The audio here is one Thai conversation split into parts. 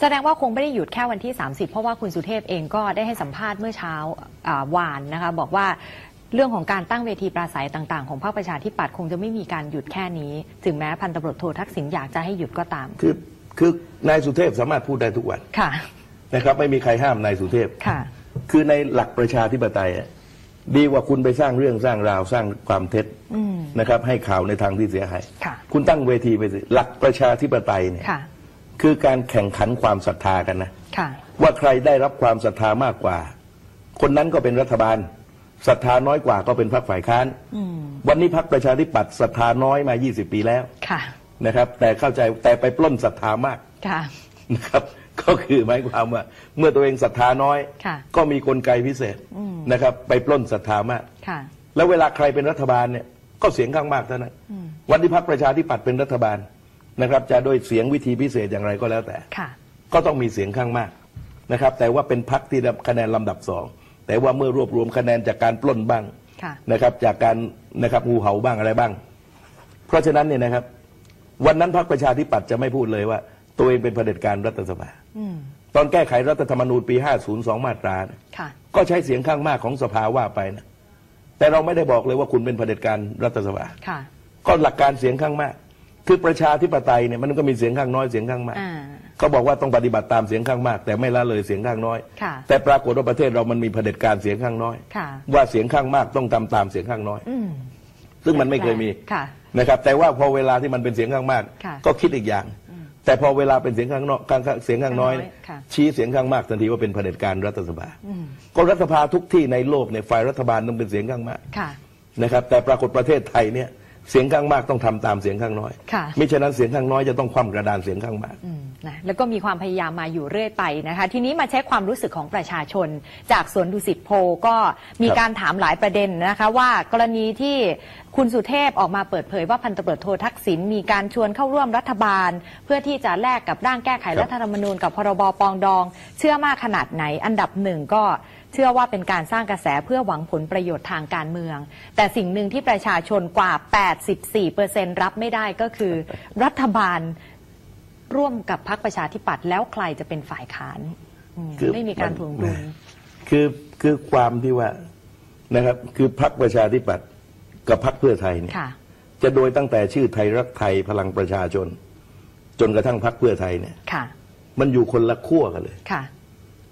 แสดงว่าคงไม่ได้หยุดแค่วันที่ 30 เพราะว่าคุณสุเทพเองก็ได้ให้สัมภาษณ์เมื่อเช้าอ่าวานนะคะบอกว่าเรื่องของการตั้งเวทีปราศัยต่างๆ ของพรรคประชาธิปัตย์คงจะไม่มีการหยุดแค่นี้ ถึงแม้พันตำรวจโททักษิณอยากจะให้หยุดก็ตาม คือคือนายสุเทพสามารถพูดได้ทุกวันค่ะนะครับไม่มีใครห้ามนายสุเทพค่ะ คือในหลักประชาธิปไตยอะดีกว่าคุณไปสร้างเรื่องสร้างราวสร้างความเท็จอืมนะครับ ให้ข่าวในทางที่เสียหายค่ะคุณตั้งเวทีไปสิหลักประชาธิปไตยเนี่ย ค่ะคือการแข่งขันความศรัทธากันนะค่ะ ว่าใครได้รับความศรัทธามากกว่า คนนั้นก็เป็นรัฐบาลศรัทธาน้อยกว่าก็เป็นพรรคฝ่ายค้านอืมวันนี้พรรคประชาธิปัตย์ศรัทธาน้อยมา 20 ปีแล้วค่ะนะครับ แต่เข้าใจแต่ไปปล้นศรัทธามากค่ะนะครับ ก็คือหมายความว่า เมื่อตัวเองศรัทธาน้อยค่ะก็มีกลไกพิเศษอืมนะครับ ไปปล้นศรัทธามากค่ะ แล้วเวลาใครเป็นรัฐบาลเนี่ยก็เสียงข้างมากเท่านั้นอืมวันที่พรรคประชาธิปัตย์เป็นรัฐบาล นะครับจะโดยเสียงวิธีพิเศษอย่างไรก็แล้วแต่ ค่ะ ก็ต้องมีเสียงข้างมากนะครับ แต่ว่าเป็นพรรคที่ได้คะแนนลำดับสองแต่ว่าเมื่อรวบรวมคะแนนจากการปล้นบ้างค่ะ นะครับ จากการนะครับงูเห่าบ้างอะไรบ้าง เพราะฉะนั้นเนี่ยนะครับ วันนั้นพรรคประชาธิปัตย์จะไม่พูดเลยว่า ตัวเองเป็นเผด็จการรัฐสภาอืม ตอนแก้ไขรัฐธรรมนูญปี 502 มาตราเนี่ย ค่ะ ก็ใช้เสียงข้างมากของสภาว่าไปนะ แต่เราไม่ได้บอกเลยว่าคุณเป็นเผด็จการรัฐสภา ค่ะ ก็หลักการเสียงข้างมาก คือประชาธิปไตยเนี่ยมันก็มีเสียงข้างน้อยเสียงข้างมากอ่า เขาบอกว่าต้องปฏิบัติตามเสียงข้างมาก แต่ไม่ละเลยเสียงข้างน้อย ค่ะ แต่ปรากฏว่าประเทศเรามันมีเผด็จการเสียงข้างน้อย ค่ะ ว่าเสียงข้างมากต้องทำตามเสียงข้างน้อย อืมซึ่งมันไม่เคยมีค่ะ นะครับ แต่ว่าพอเวลาที่มันเป็นเสียงข้างมาก ค่ะก็คิดอีกอย่าง แต่พอเวลาเป็นเสียงข้างนอกข้างเสียงข้างน้อยข้างน้อยค่ะ ชี้เสียงข้างมากทันทีว่าเป็นเผด็จการรัฐสภาอืมก็รัฐสภาทุกที่ในโลกเนี่ยฝ่ายรัฐบาลต้องเป็นเสียงข้างมาก ค่ะ นะครับแต่ปรากฏประเทศไทยเนี่ย เสียงข้างมากต้องทำตามเสียงข้างน้อยค่ะมิฉะนั้นเสียงข้างน้อยจะต้องคว่ำกระดานเสียงข้างมากอืมนะแล้วก็มีความพยายามมาอยู่เรื่อยไปนะคะ ทีนี้มาเช็คความรู้สึกของประชาชน จากสวนดุสิตโพลก็มีครับการถามหลายประเด็นนะคะว่ากรณีที่คุณสุเทพออกมาเปิดเผยว่าพันตำรวจโททักษิณมีการชวนเข้าร่วมรัฐบาล เพื่อที่จะแลกกับร่างแก้ไขรัฐธรรมนูญกับพรบปรองดอง เชื่อมากขนาดไหนอันดับหนึ่งก็เชื่อว่าเป็นการสร้างกระแสเพื่อหวังผลประโยชน์ทางการเมือง แต่สิ่งหนึ่งที่ประชาชนกว่า 84%รับไม่ได้ก็คือ รัฐบาลร่วมกับพรรคประชาธิปัตย์แล้วใครจะเป็นฝ่ายค้านอืมคือไม่มีการมันถ่วงดุลคือคือความที่ว่านะครับ คือพรรคประชาธิปัตย์กับพรรคเพื่อไทยเนี่ยค่ะจะโดยตั้งแต่ชื่อไทยรักไทยพลังประชาชน จนกระทั่งพรรคเพื่อไทยเนี่ยค่ะมันอยู่คนละขั้วกันเลยค่ะ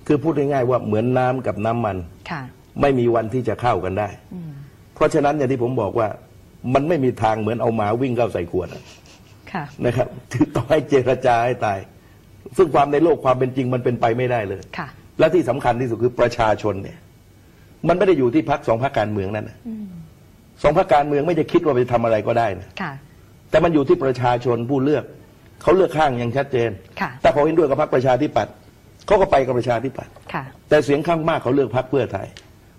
คือพูดง่ายๆว่าเหมือนน้ำกับน้ำมัน ค่ะ ไม่มีวันที่จะเข้ากันได้อืมเพราะฉะนั้นอย่างที่ผมบอกว่า มันไม่มีทางเหมือนเอาหมาวิ่งเข้าใส่ขวดอะค่ะ นะครับคือต้องให้เจรจาให้ตาย ซึ่งความในโลกความเป็นจริงมันเป็นไปไม่ได้เลย ค่ะ และที่สำคัญที่สุดคือประชาชนเนี่ย มันไม่ได้อยู่ที่พักสองพักการเมืองนั่นนะอืมสองพักการเมืองไม่ได้คิดว่าไปทำอะไรก็ได้นะค่ะ แต่มันอยู่ที่ประชาชนผู้เลือก เขาเลือกข้างอย่างชัดเจน ค่ะถ้าเขาเห็นด้วยกับพรรคประชาธิปัตย์ เขาก็ไปกับประชาธิปัตย์ค่ะแต่เสียงข้างมากเขาเลือกพรรคเพื่อไทย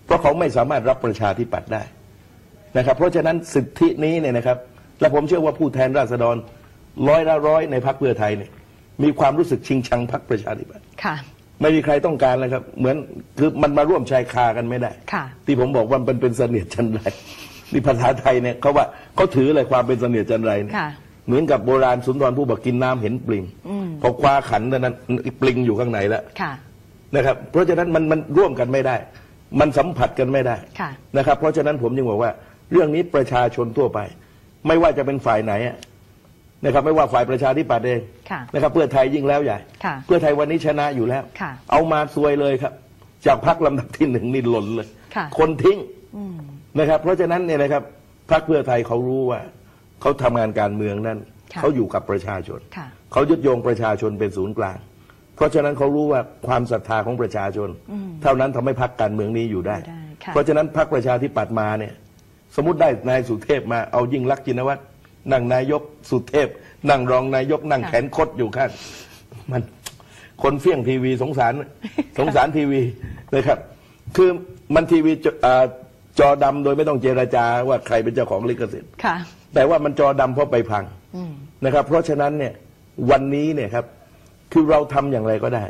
เพราะเขาไม่สามารถรับประชาธิปัตย์ได้นะครับ เพราะฉะนั้นสิทธินี้เนี่ยนะครับ และผมเชื่อว่าผู้แทนราษฎรร้อยละร้อยในพรรคเพื่อไทยเนี่ยมีความรู้สึกชิงชังพรรคประชาธิปัตย์ค่ะไม่มีใครต้องการเลยครับ เหมือนคือมันมาร่วมชายคากันไม่ได้ค่ะที่ผมบอกว่ามันเป็นเสนียดจันไรนี่ภาษาไทยเนี่ยเขาว่าเขาถือเลยความเป็นเสนียดจันไรเนี่ยค่ะ เหมือนกับโบราณสุนทรผู้บอกกินน้ำเห็นปลิงอืมพอคว้าขันเท่านั้นปลิงอยู่ข้างในแล้วค่ะ นะครับเพราะฉะนั้นมันมันร่วมกันไม่ได้ มันสัมผัสกันไม่ได้ค่ะ นะครับเพราะฉะนั้นผมยังบอกว่า เรื่องนี้ประชาชนทั่วไป ไม่ว่าจะเป็นฝ่ายไหนอะนะครับไม่ว่าฝ่ายประชาธิปัตย์เองค่ะนะครับเพื่อไทยยิ่งแล้วใหญ่ค่ะเพื่อไทยวันนี้ชนะอยู่แล้ว ค่ะเอามาซวยเลยครับ จากพักลำดับที่หนึ่งนี่หล่นเลย ค่ะ คนทิ้งอืม นะครับเพราะฉะนั้นเนี่ยนะครับพรรคเพื่อไทยเขารู้ว่า เขาทำงานการเมืองนั้นค่ะ เขาอยู่กับประชาชน ค่ะ เขายึดโยงประชาชนเป็นศูนย์กลาง เพราะฉะนั้นเขารู้ว่าความศรัทธาของประชาชน อืมเท่านั้นทำให้พรรคการเมืองนี้อยู่ได้ อยู่ได้ค่ะ เพราะฉะนั้นพรรคประชาธิปัตย์มาเนี่ย สมมติได้นายสุเทพมาเอายิ่งรักษณ์จินวัตรนั่งนายกสุเทพ นั่งรองนายกนั่งแขนคดอยู่ข้างมันคนเฟี้ยงทีวีสงสารสงสารทีวีนะครับ คือมันทีวีจอ่าจอดำโดยไม่ต้องเจรจาว่าใครเป็นเจ้าของลิขสิทธิ์ ค่ะ แต่ว่ามันจอดำเพราะไปพังอืมนะครับ เพราะฉะนั้นเนี่ยวันนี้เนี่ยครับคือเราทำอย่างไรก็ได้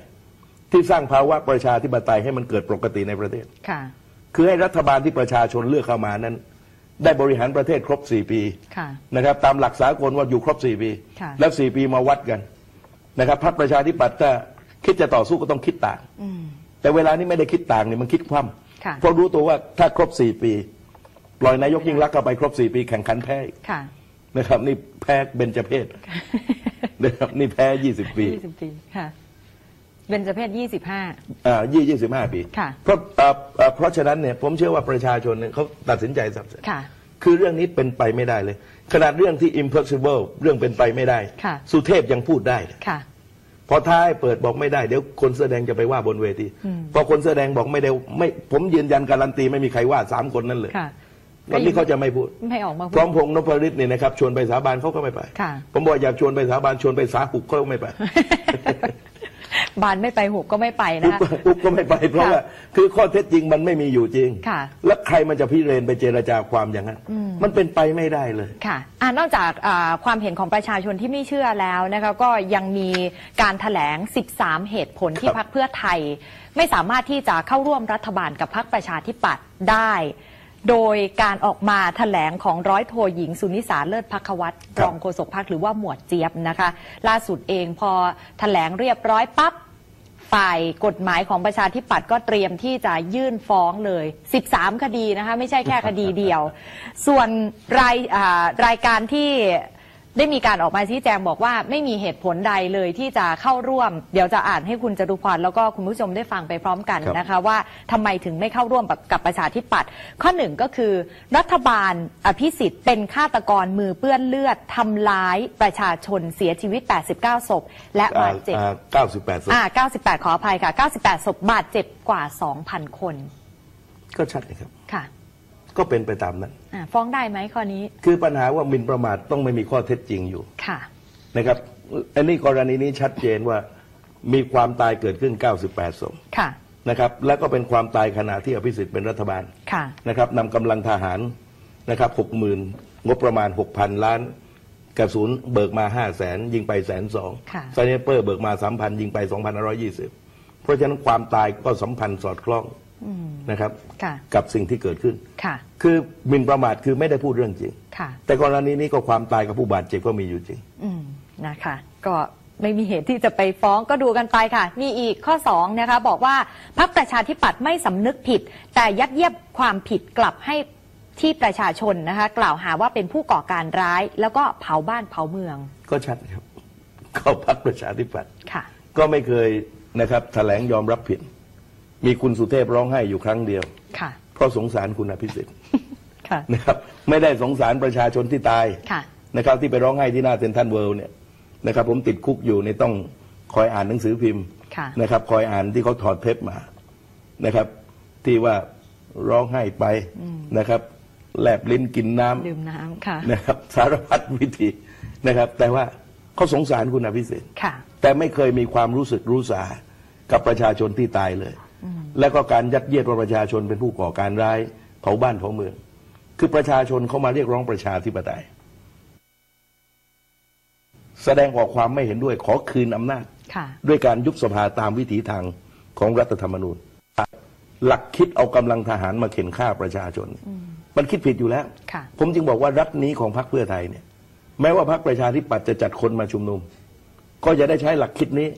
ที่สร้างภาวะประชาธิปไตยให้มันเกิดปกติในประเทศ ค่ะ คือให้รัฐบาลที่ประชาชนเลือกเข้ามานั้น ได้บริหารประเทศครบ 4 ปีค่ะ นะครับ ตามหลักสากลว่าอยู่ครบ 4 ปี ค่ะ แล้ว 4 ปีมาวัดกันนะครับพรรคประชาธิปัตย์ถ้าคิดจะต่อสู้ก็ต้องคิดต่าง อืม แต่เวลานี้ไม่ได้คิดต่างนี่มันคิดคว่ค่ะำเพราะรู้ตัวว่าถ้าครบสี่ปีป ล่อยนายกยิ่งรักษณ์เข้าไปครบสี่ปีแข่งขันแพ้อีกค่ะ นะครับ นี่แพ้เบญจเพศนะครับนี่แพ้ยี่สิบปียี่สิบปีค่ะเบญจเพศยี่สิบห้าอ่ายี่ยี่สิบห้าปีค่ะเพราะอ่าอ่าเพราะฉะนั้นเนี่ยผมเชื่อว่าประชาชนเนี่ยเขาตัดสินใจสับสนค่ะคือเรื่องนี้เป็นไปไม่ได้เลย ขนาดเรื่องที่ impossible เรื่องเป็นไปไม่ได้ค่ะสุเทพยังพูดได้เลยค่ะพอท้ายเปิดบอกไม่ได้เดี๋ยวคนเสื้อแดงจะไปว่าบนเวทีอืมพอคนเสื้อแดงบอกไม่ได้ไม่ผมยืนยันการันตีไม่มีใครว่าสามคนนั้นเลยค่ะ วันนี้เขาจะไม่พูดไม่ออกมาพูพร้อมดพงษ์นพฤทธิ์เนี่ยนะครับชวนไปสาบานเขาก็ไม่ไปค่ะผมบอกอยากชวนไปสาบานชวนไปสาหุกเขาก็ไม่ไป บานไม่ไปหุบก็ไม่ไปปุ๊นะบคะปุ๊บก็ไม่ไปเพราะค่ะว่าคือข้อเท็จจริงมันไม่มีอยู่จริงค่ะแล้วใครมันจะพิเรนไปเจรจาความอย่างนั้น มันเป็นไปไม่ได้เลยค่ะอ่านอกจากอ่าความเห็นของประชาชนที่ไม่เชื่อแล้วนะคะก็ยังมีการถแถลง 13 เหตุผลที่ครับพักเพื่อไทย ไม่สามารถที่จะเข้าร่วมรัฐบาลกับพักประชาธิปัตย์ได้ โดยการออกมาถแถลงของร้อยโทหญิง สุนิสาเลิศพักวัตรครับรองโฆษกพักหรือว่าหมวดเจี๊ยบนะคะ ล่าสุดเองพอถแถลงเรียบร้อยปั๊บฝ่ายกฎหมายของประชาธิปัตย์ก็เตรียมที่จะยื่นฟ้องเลย 13 คดีนะคะ ไม่ใช่แค่คดีเดียว ส่วนรายอ่ารายการที่ ได้มีการออกมาชี้แจงบอกว่าไม่มีเหตุผลใดเลยที่จะเข้าร่วม เดี๋ยวจะอ่านให้คุณจตุพรแล้วก็คุณผู้ชมได้ฟังไปพร้อมกันครับนะคะว่าทำไมถึงไม่เข้าร่วมกับกับประชาธิปัตย์ข้อหนึ่งก็คือ รัฐบาลอภิสิทธิ์เป็นฆาตกรมือเปื้อนเลือดทำร้ายประชาชนเสียชีวิต 89 ศพ และบาดเจ็บเก้าสิบแปดศพอ่า98 ขออภัยค่ะ 98 ศพบาดเจ็บกว่า 2,000 คน ก็ชัดนะครับค่ะ ก็เป็นไปตามนั้น อ่าฟ้องได้ไหมข้อนี้ คือปัญหาว่าหมินประมาทต้องไม่มีข้อเท็จจริงอยู่ค่ะ นะครับอันนี้กรณีนี้ชัดเจนว่ามีความตายเกิดขึ้น 98ศพค่ะ นะครับ แล้วก็เป็นความตายขณะที่อภิสิทธิ์เป็นรัฐบาลค่ะ นะครับนำกำลังทหารนะครับหกหมื่นงบประมาณ 6,000 ล้าน กระสุนเบิกมา 5 0 0แสนยิงไปแสนสองค่ะ ไซเนเปอร์เบิกมา 3,000 ยิงไป 2,120 เพราะฉะนั้นความตายก็สัมพันธ์สอดคล้อง นะครับค่ะกับสิ่งที่เกิดขึ้นค่ะคือหมิ่นประมาทคือไม่ได้พูดเรื่องจริงค่ะแต่กรณีนี้ก็ความตายกับผู้บาดเจ็บก็มีอยู่จริงอืมนะคะ ก็ไม่มีเหตุที่จะไปฟ้องก็ดูกันไปค่ะ มีอีกข้อ2นะคะบอกว่าพรรคประชาธิปัตย์ไม่สำนึกผิด แต่ยัดเยียดความผิดกลับให้ที่ประชาชนนะคะ กล่าวหาว่าเป็นผู้ก่อการร้าย แล้วก็เผาบ้านเผาเมือง ก็ชัดครับ เข้าพักประชาธิปัตย์ค่ะก็ไม่เคยนะครับแถลงยอมรับผิด มีคุณสุเทพร้องไห้อยู่ครั้งเดียว ค่ะ เพราะสงสารคุณอภิสิทธิ์ค่ะ นะครับไม่ได้สงสารประชาชนที่ตายค่ะ นะครับที่ไปร้องไห้ที่หน้าเซ็นทรัลเวิลด์เนี่ยนะครับผมติดคุกอยู่ในต้องคอยอ่านหนังสือพิมพ์ค่ะ นะครับคอยอ่านที่เขาถอดเทปมานะครับ ที่ว่าร้องไห้ไปนะครับแลบลิ้นกินน้ำ ดื่มน้ำค่ะ นะครับสารพัดวิธีนะครับ แต่ว่าเขาสงสารคุณอภิสิทธิ์ค่ะ แต่ไม่เคยมีความรู้สึกรู้สากับประชาชนที่ตายเลย แล้วก็การยัดเยียดว่าประชาชนเป็นผู้ก่อการร้ายเผาบ้านเผาเมือง คือประชาชนเขามาเรียกร้องประชาธิปไตย แสดงออกความไม่เห็นด้วยขอคืนอำนาจค่ะด้วยการยุบสภาตามวิถีทางของรัฐธรรมนูญ หลักคิดเอากำลังทหารมาเข็นฆ่าประชาชน มันคิดผิดอยู่แล้วค่ะผมจึงบอกว่ารัฐนี้ของพรรคเพื่อไทยเนี่ย แม้ว่าพรรคประชาธิปัตย์จะจัดคนมาชุมนุม ก็จะได้ใช้หลักคิดนี้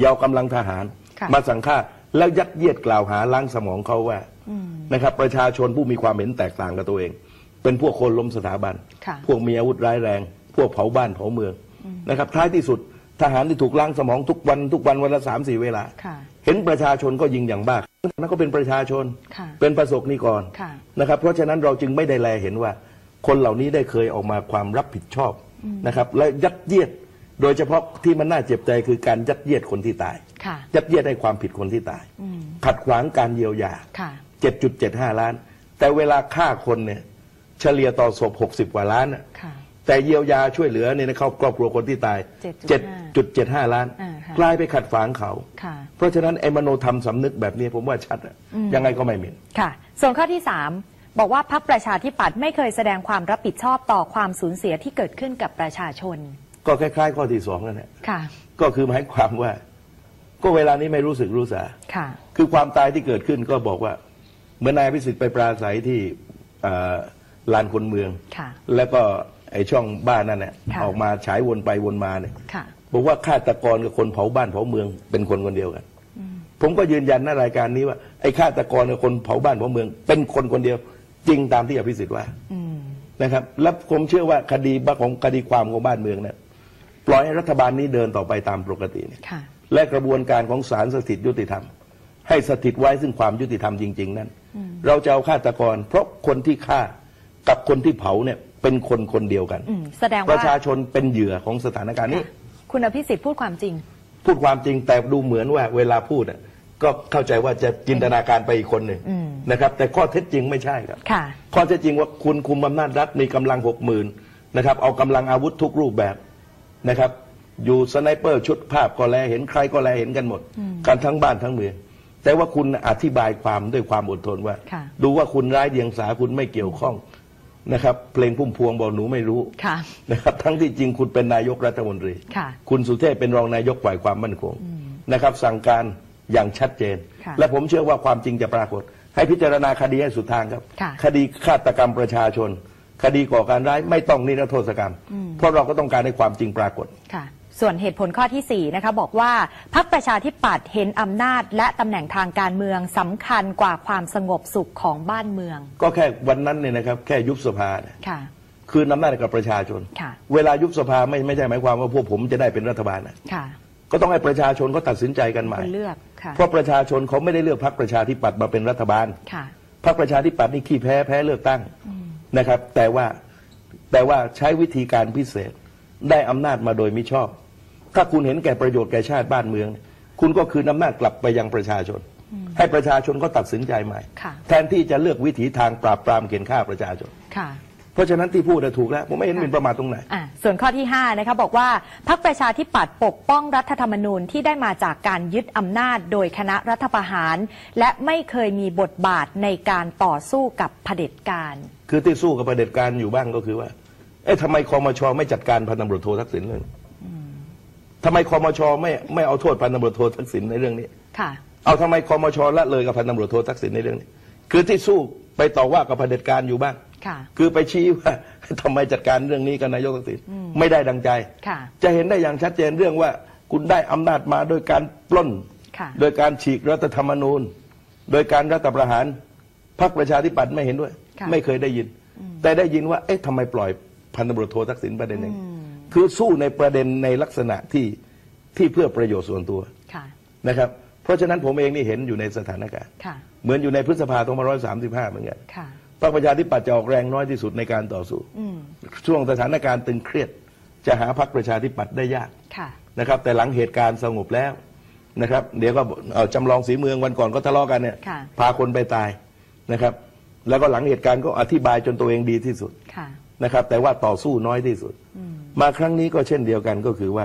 อยาวกำลังทหารค่ะมาสั่งฆ่า แล้วยัดเยียดกล่าวหาล้างสมองเขาว่านะครับประชาชนผู้มีความเห็นแตกต่างกับตัวเอง เป็นพวกคนล้มสถาบันค่ะพวกมีอาวุธร้ายแรง พวกเผาบ้านเผาเมืองนะครับท้ายที่สุดทหารที่ถูกล้างสมองทุกวันทุกวันวันละสามสี่เวลาค่ะเห็นประชาชนก็ยิงอย่างบ้านั่นก็เป็นประชาชนค่ะเป็นประสบนิกรค่ะนะครับ เพราะฉะนั้นเราจึงไม่ได้แลเห็นว่า คนเหล่านี้ได้เคยออกมาความรับผิดชอบนะครับ และยัดเยียด โดยเฉพาะที่มันน่าเจ็บใจคือการยัดเยียดคนที่ตาย ค่ะ ยัดเยียดให้ความผิดคนที่ตายขัดขวางการเยียวยา ค่ะ 7.75 ล้าน แต่เวลาฆ่าคนเนี่ยเฉลี่ยต่อศพ 60 กว่าล้านน่ะค่ะ แต่เยียวยาช่วยเหลือเนี่ยนะครอบครอบครัวคนที่ตาย7.5 7.75 ล้าน อ่าค่ะ กลายไปขัดขวางเขา ค่ะ เพราะฉะนั้นไอ้มโนธรรมสำนึกแบบนี้ผมว่าชัดอะยังไงก็ไม่เหม็น ค่ะ ส่วนข้อที่ 3 บอกว่าพักประชาธิปัตย์ไม่เคยแสดงความรับผิดชอบต่อความสูญเสียที่เกิดขึ้นกับประชาชน ก็คล้าย ๆ ข้อที่สองนั่นแหละค่ะ ก็คือหมายความว่า ก็เวลานี้ไม่รู้สึกรู้สาค่ะ คือความตายที่เกิดขึ้นก็บอกว่าเมื่อนายพิสิทธิ์ไปปราศัยที่เอ่อลานคนเมือง ค่ะ แล้วก็ไอช่องบ้านนั่นเนี่ยค่ะ ออกมาฉายวนไปวนมาเนี่ย ค่ะ บอกว่าฆาตกรกับคนเผาบ้านเผาเมืองเป็นคนคนเดียวกัน ผมก็ยืนยันในรายการนี้ว่าไอ้ฆาตกรกับคนเผาบ้านเผาเมือง เป็นคนคนเดียว จริงตามที่อภิสิทธิ์ว่าอืม นะครับ และผมเชื่อว่าคดีบ้าของคดีความของบ้านเมืองเนี่ย ปล่อยให้รัฐบาลนี้เดินต่อไปตามปกติเนี่ยค่ะ และกระบวนการของศาลสถิตยุติธรรม ให้สถิตไว้ซึ่งความยุติธรรมจริง ๆ นั้น เราจะเอาฆาตกร เพราะคนที่ฆ่ากับคนที่เผาเนี่ยเป็นคนคนเดียวกัน อืมแสดงปว่าระชาชนเป็นเหยื่อของสถานการณ์นี้ค่ะคุณอภิสิทธิ์พูดความจริง พูดความจริงแต่ดูเหมือนว่าเวลาพูดอะก็เข้าใจว่าจะจินตนาการไปอีกคนหนึ่งอืม นะครับ แต่ข้อเท็จจริงไม่ใช่ครับ ค่ะ ข้อเท็จจริงว่าคุณคุมอำนาจรัฐมีกำลังหกหมื่นนะครับเอากำลังอาวุธทุกรูปแบบ นะครับ อยู่สไนเปอร์ชุดภาพก็แลเห็นใครก็แลเห็นกันหมด กันทั้งบ้านทั้งเมืองแต่ว่าคุณอธิบายความด้วยความอดทนว่าค่ะดูว่าคุณร้ายเดียงสาคุณไม่เกี่ยวข้องนะครับ เพลงพุ่มพวงบอกหนูไม่รู้ค่ะนะครับทั้งที่จริงคุณเป็นนายกรัฐมนตรีค่ะคุณสุเทพเป็นรองนายกฝ่ายความมั่นคงนะครับ สั่งการอย่างชัดเจนค่ะและผมเชื่อว่าความจริงจะปรากฏ ให้พิจารณาคดีให้สุดทางครับค่ะคดีฆาตกรรมประชาชน คดีก่อการร้ายไม่ต้องนิรโทษกรรม เพราะเราก็ต้องการให้ความจริงปรากฏค่ะส่วนเหตุผลข้อที่ 4 นะคะบอกว่าพรรคประชาธิปัตย์เห็นอำนาจ และตำแหน่งทางการเมืองสำคัญกว่าความสงบสุขของบ้านเมือง ก็แค่วันนั้นเนี่ยนะครับ แค่ยุบสภาเนี่ยค่ะคืนอำนาจให้กับประชาชนค่ะเวลายุบสภาไม่ไม่ใช่หมายความว่าพวกผมจะได้เป็นรัฐบาลนะค่ะก็ต้องให้ประชาชนเขาตัดสินใจกันใหม่คนเลือกค่ะเพราะประชาชนเขาไม่ได้เลือกพรรคประชาธิปัตย์มาเป็นรัฐบาลค่ะพรรคประชาธิปัตย์นี่ขี้แพ้แพ้เลือกตั้ง นะครับ แต่ว่าแต่ว่าใช้วิธีการพิเศษได้อำนาจมาโดยมิชอบ ถ้าคุณเห็นแก่ประโยชน์แก่ชาติบ้านเมือง คุณก็คืนอำนาจกลับไปยังประชาชน ให้ประชาชนก็ตัดสินใจใหม่ค่ะแทนที่จะเลือกวิถีทางปราบปรามเขียนฆ่าประชาชนค่ะเพราะฉะนั้นที่พูดน่ะถูกแล้ว ผมไม่เห็นเป็นประมาทตรงไหนอะส่วนข้อที่5นะคะบอกว่าพรรคประชาธิปัตย์ปกป้องรัฐธรรมนูญที่ได้มาจากการยึดอำนาจโดยคณะรัฐประหาร และไม่เคยมีบทบาทในการต่อสู้กับเผด็จการ คือที่สู้กับประเผด็จการอยู่บ้างก็คือว่า เอ๊ะทำไมคอมชไม่จัดการพันตำรวจโททักษิณเลยทำไมคอมชไม่ไม่เอาโทษพันตำรวจโททักษิณในเรื่องนี้ ค่ะ เอาทำไมคอมชละเลยกับพันตำรวจโททักษิณในเรื่องนี้ คือที่สู้ไปต่อว่ากับเผด็จการอยู่บ้าง ค่ะ คือไปชี้ว่าทำไมจัดการเรื่องนี้กับนายกทักษิณไม่ได้ดังใจ ค่ะ จะเห็นได้อย่างชัดเจนเรื่องว่า คุณได้อำนาจมาโดยการปล้น ค่ะ โดยการฉีกรัฐธรรมนูญ โดยการรัฐประหารพรรคประชาธิปัตย์ไม่เห็นด้วยค่ะ ไม่เคยได้ยิน แต่ได้ยินว่า เอ๊ะทำไมปล่อยพันตำรวจโททักษิณประเด็นหนึ่งคือสู้ในประเด็นในลักษณะที่ที่เพื่อประโยชน์ส่วนตัวค่ะนะครับ เพราะฉะนั้นผมเองนี่เห็นอยู่ในสถานการณ์ค่ะเหมือนอยู่ในพฤษภาคม2535เหมือนกันค่ะพรรคประชาธิปัตย์จะออกแรงน้อยที่สุดในการต่อสู้อืมช่วงสถานการณ์ตึงเครียด จะหาพรรคประชาธิปัตย์ได้ยากค่ะนะครับ แต่หลังเหตุการณ์สงบแล้วนะครับ เดี๋ยวก็เอาจำลองสีเมืองวันก่อนก็ทะเลาะกันเนี่ยค่ะพาคนไปตายนะครับ แล้วก็หลังเหตุการณ์ก็อธิบายจนตัวเองดีที่สุดค่ะ นะครับแต่ว่าต่อสู้น้อยที่สุด มาครั้งนี้ก็เช่นเดียวกันก็คือว่า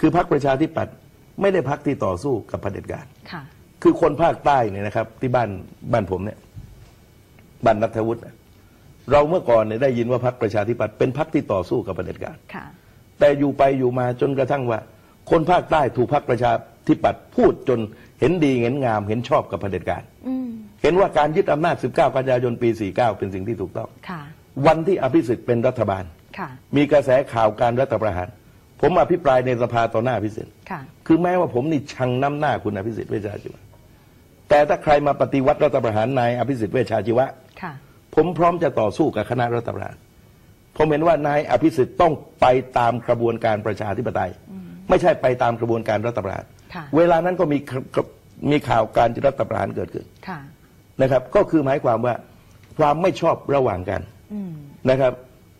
คือพรรคประชาธิปัตย์ไม่ได้พรรคที่ต่อสู้กับเผด็จการค่ะ คือคนภาคใต้เนี่ยนะครับ ที่บ้านบ้านผมเนี่ยบ้านนัทวุฒิเนี่ยเราเมื่อก่อนเนี่ยได้ยินว่าพรรคประชาธิปัตย์เป็นพรรคที่ต่อสู้กับเผด็จการค่ะ แต่อยู่ไปอยู่มาจนกระทั่งว่า คนภาคใต้ถูกพรรคประชาธิปัตย์พูดจนเห็นดีเห็นงามเห็นชอบกับเผด็จการอืม เห็นว่าการยึดอำนาจ 19 กันยายนปี 49 เป็นสิ่งที่ถูกต้อง ค่ะ วันที่อภิสิทธิ์เป็นรัฐบาล ค่ะ มีกระแสข่าวการรัฐประหาร ผมอภิปรายในสภาต่อหน้าอภิสิทธิ์ ค่ะ คือแม้ว่าผมนี่ชังน้ำหน้าคุณอภิสิทธิ์เวชชาชีวะ แต่ถ้าใครมาปฏิวัติรัฐประหารนายอภิสิทธิ์เวชชาชีวะ ค่ะ ผมพร้อมจะต่อสู้กับคณะรัฐประหาร ผมเห็นว่านายอภิสิทธิ์ต้องไปตามกระบวนการประชาธิปไตย ไม่ใช่ไปตามกระบวนการรัฐประหาร ค่ะ เวลานั้นก็มีมีข่าวการรัฐประหารเกิดขึ้น ค่ะ นะครับ ก็คือหมายความว่าความไม่ชอบระหว่างกันอืมนะครับ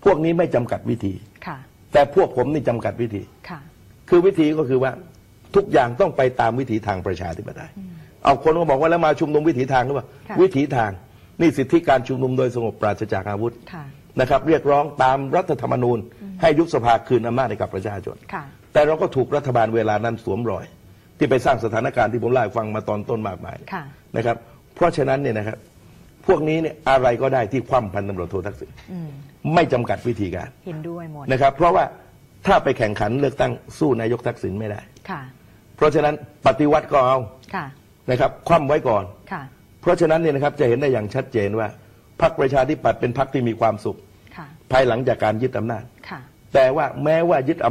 พวกนี้ไม่จำกัดวิธี ค่ะ แต่พวกผมนี่จำกัดวิธี ค่ะ คือวิธีก็คือว่าทุกอย่างต้องไปตามวิถีทางประชาธิปไตยเอาคนก็บอกว่าแล้วมาชุมนุมวิถีทางหรือเปล่าค่ะ วิถีทางนี่สิทธิการชุมนุมโดยสงบปราศจากอาวุธค่ะ นะครับ เรียกร้องตามรัฐธรรมนูญ ให้ยุบสภาคืนอำนาจให้กับประชาชน ค่ะ แต่เราก็ถูกรัฐบาลเวลานั้นสวมรอย ที่ไปสร้างสถานการณ์ที่ผมเล่าให้ฟังมาตอนต้นมากมายค่ะ นะครับเพ ราะฉะนั้นเนี่ยนะครับพวกนี้เนี่ยอะไรก็ได้ที่คว่ำพันตำรวจโททักษิณอืมไม่จำกัดวิธีการเห็นด้วยหมดนะครับเพราะว่าถ้าไปแข่งขันเลือกตั้งสู้นายกทักษิณไม่ได้ค่ะเพราะฉะนั้นปฏิวัติก็เอาค่ะนะครับคว่ำไว้ก่อนค่ะเพราะฉะนั้นเนี่ยนะครับจะเห็นได้อย่างชัดเจนว่าพรรคประชาธิปัตย์เป็นพรรคที่มีความสุขค่ะภายหลังจากการยึดอำนาจค่ะแต่ว่าแม้ว่ายึดอำ